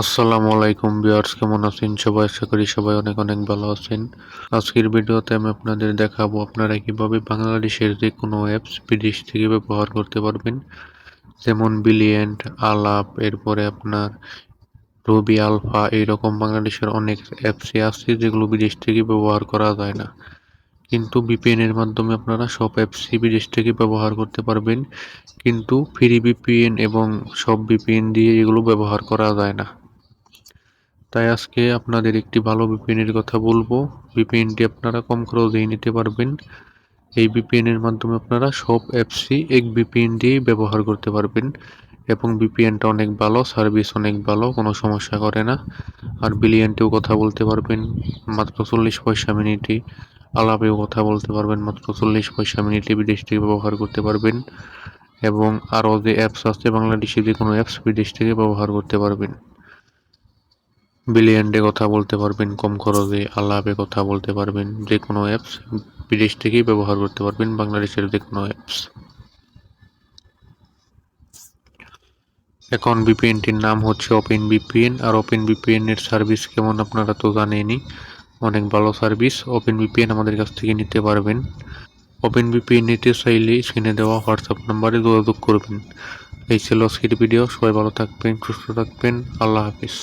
আসসালামু আলাইকুম বিয়ার্স কেমন আছেন সবাই? আশা করি সবাই অনেক অনেক ভালো আছেন। আজকের ভিডিওতে আমি আপনাদের দেখাবো আপনারা কীভাবে বাংলাদেশের যে কোনো অ্যাপস বিদেশ থেকে ব্যবহার করতে পারবেন। যেমন বিলিয়েন্ট আলাপ এরপরে আপনার রবি আলফা এইরকম বাংলাদেশের অনেক অ্যাপসই আছে যেগুলো বিদেশ থেকে ব্যবহার করা যায় না। কিন্তু ভিপিএন এর মাধ্যমে আপনারা সব অ্যাপসই বিদেশ থেকে ব্যবহার করতে পারবেন। কিন্তু ফ্রি ভিপিএন এবং সব ভিপিএন দিয়ে এগুলো ব্যবহার করা যায় না। তাই আজকে আপনাদের একটি ভালো বিপিএনের কথা বলব। বিপিএনটি আপনারা কম খরচেই নিতে পারবেন। এই বিপিএনের মাধ্যমে আপনারা সব অ্যাপসই এক ভিপিএন দিয়েই ব্যবহার করতে পারবেন এবং বিপিএনটা অনেক ভালো, সার্ভিস অনেক ভালো, কোনো সমস্যা করে না। আর বিলিয়নটেও কথা বলতে পারবেন, মাত্র চল্লিশ পয়সা মিনিটে। আলাপেও কথা বলতে পারবেন, মাত্র চল্লিশ পয়সা মিনিটে বিদেশ থেকে ব্যবহার করতে পারবেন এবং আরও যে অ্যাপস আছে, বাংলাদেশে যে কোনো অ্যাপস বিদেশ থেকে ব্যবহার করতে পারবেন। বিলিয়ন্ডে কথা বলতে পারবেন, কম খরচে আলাপে কথা বলতে পারবেন, যে কোনো অ্যাপস বিদেশ থেকেই ব্যবহার করতে পারবেন, বাংলাদেশের যে কোনো অ্যাপস এখন বিপিএনটির নাম হচ্ছে ওপেন বিপিএন আর ওপেন ভিপিএন এর সার্ভিস কেমন আপনারা তো জানেনই, অনেক ভালো সার্ভিস ওপেন বিপিএন আমাদের কাছ থেকে নিতে পারবেন। ওপেন বিপিএন নিতে চাইলে স্ক্রিনে দেওয়া হোয়াটসঅ্যাপ নাম্বারে যোগাযোগ করবেন। এই ছিল আজকের ভিডিও সবাই ভালো থাকবেন, সুস্থ থাকবেন, আল্লাহ হাফিজ।